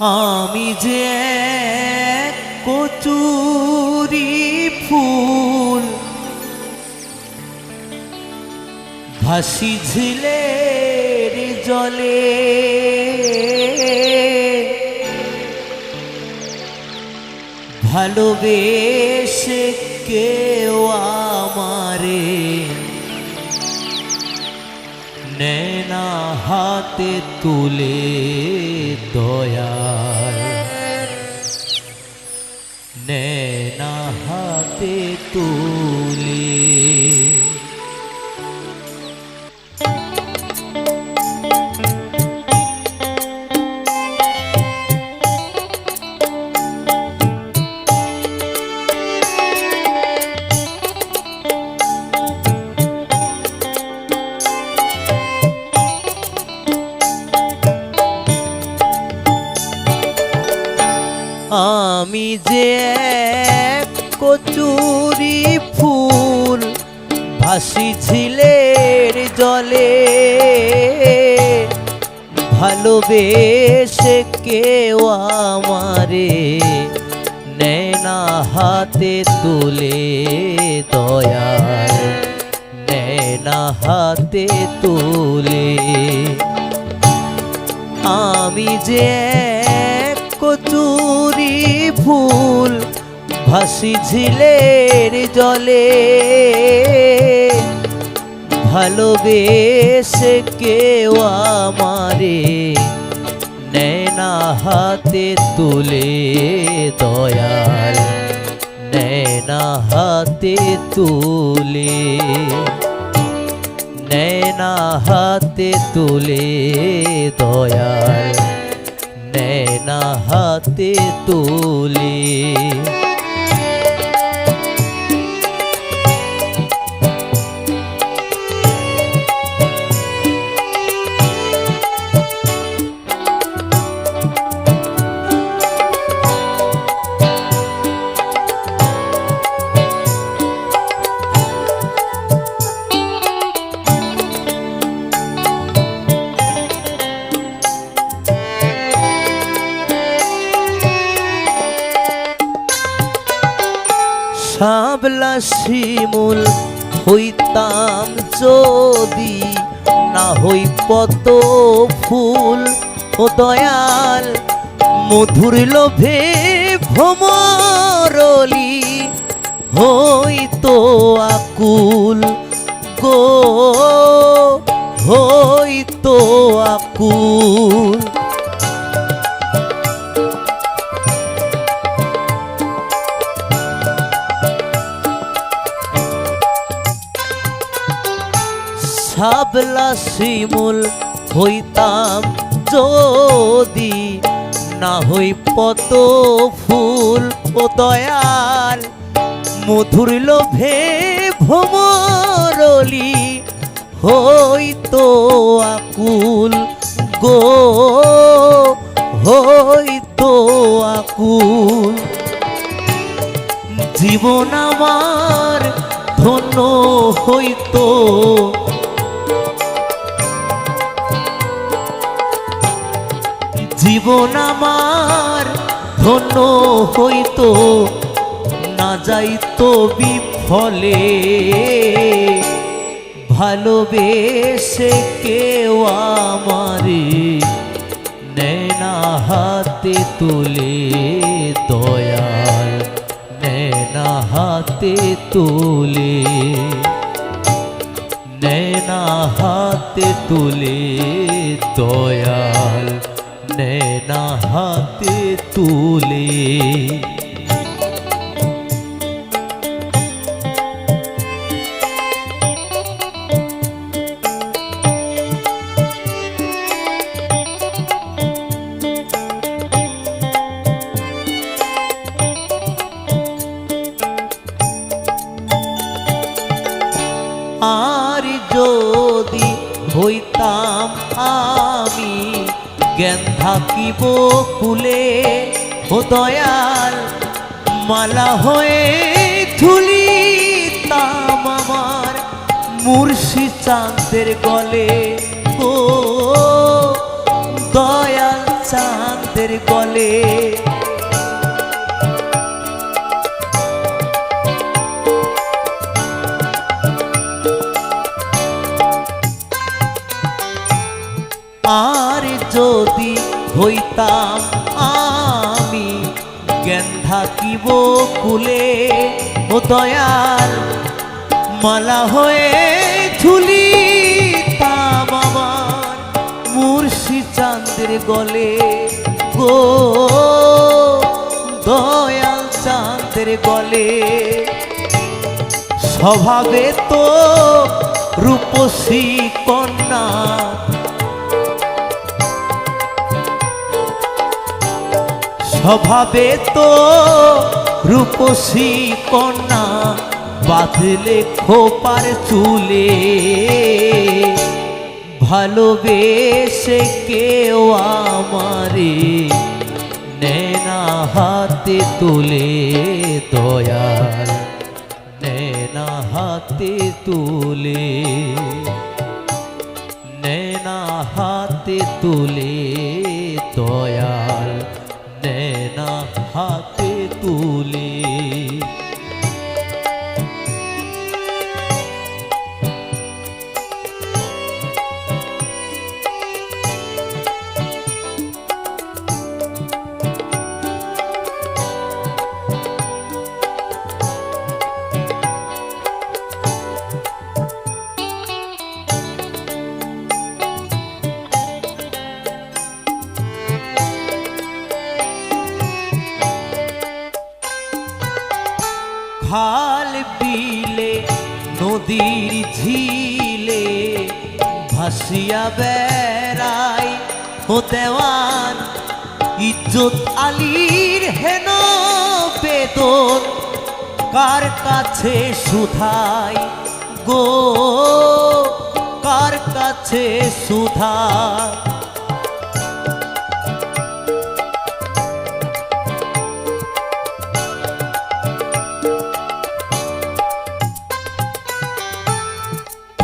আমি যে কচুরি ফুল ভাসি ঝিলের জলে ভালোবেসে কেউ আমারে নেনা হাতে তুলে দয়াল আমি যে কচুরি ফুল ভাসি ঝিলের জলে, ভালোবেসে কেউ আমারে নেনা হাতে তুলে দয়াল নেনা হাতে তুলে। আমি যে কচুরি ফুল ভাসি ঝিলের জলে। ভালোবেসে কেউ আমারে নেনা হাতে তুলে দয়াল। নেনা হাতে তুলে। নैना হাতে তুলে দয়াল। নैना হাতে তুলে। শাবলা শিমুল হইতাম যদি না হই পত ফুল। ও দয়াল, মধুর লোভে ভ্রমরলি হইতো আকুল গো হইতো আকুল। সাবলা শিমুল হইতাম যদি না হই পত ফুল ও দয়াল। মধুর লোভে ভ্রমরলি হইতো আকুল গো, হইতো আকুল। জীবন আমার ধন্য হইতো জীবন আমার ধন্য হইতো, না যাইতো বিফলে। ভালোবেসে কেউ আমারে নেনা হাতে তুলে, দয়াল নেনা হাতে তুলে। নেনা হাতে তুলে, দয়াল নেনা হাতে তুলে জ্ঞান থাকিব কুলে ও দয়াল, মালা হয়ে ধুলিতাম আমার মুর্শি চাঁদের গলে। ও দয়াল চাঁদ চাঁদের গলে। আর যদি হইতাম আমি জ্ঞান থাকিব কুলে, ও দয়াল, মালা হয়ে ঝুলিতাম আমার মুর্শি চাঁদের গলে। গো দয়াল চাঁদের গলে। স্বভাবে তো রূপসী কন্যা স্বভাবে তো রূপসী কন্যা বাঁধলে খোপার চুলে। ভালোবেসে কেউ আমারে নেনা হাতে তুলে, দয়াল নেনা হাতে তুলে। নেনা হাতে তুলে। হাতে খাল বিলে নদীর ঝিলে ভাসিয়া বেড়াই। ও দেওয়ান, ইজ্জত আলীর হেন বেদন, কার কাছে সুধাই গো? কার কাছে সুধাই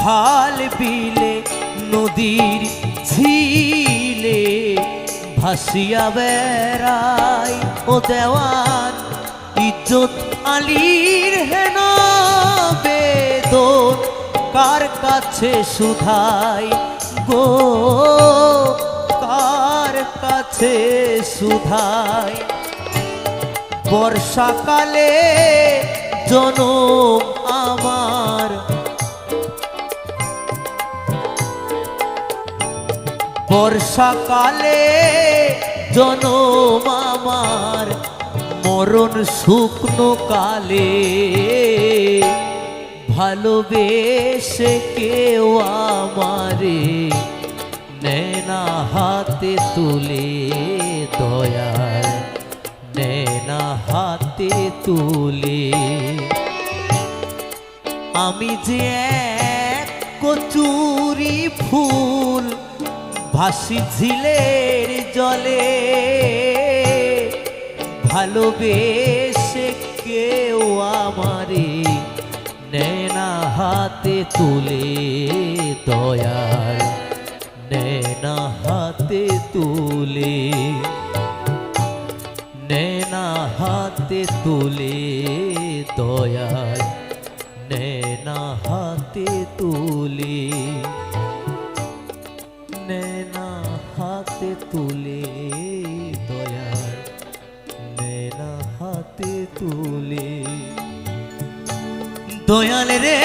খাল বিলে নদীর ঝিলে ভাসিয়া বেড়াই ও দেওয়ান ইজ্জত আলীর হেন বেদন, কার কাছে সুধাই গো? কার কাছে সুধাই? বর্ষাকালে জনম আমার বর্ষাকালে জনম আমার মরণ শুকনো কালে। ভালোবেসে কেউ আমারে নেনা হাতে তুলে দয়াল নেনা হাতে তুলে। আমি যে কচুরি ফুল ভাসি ঝিলের জলে। ভালোবেসে কেউ আমারে নেনা হাতে তুলে দয়াল। নেনা হাতে তুলে। নেনা হাতে তুলে দয়াল। নেনা হাতে তুলে। হাতে তুলে। দয়াল রে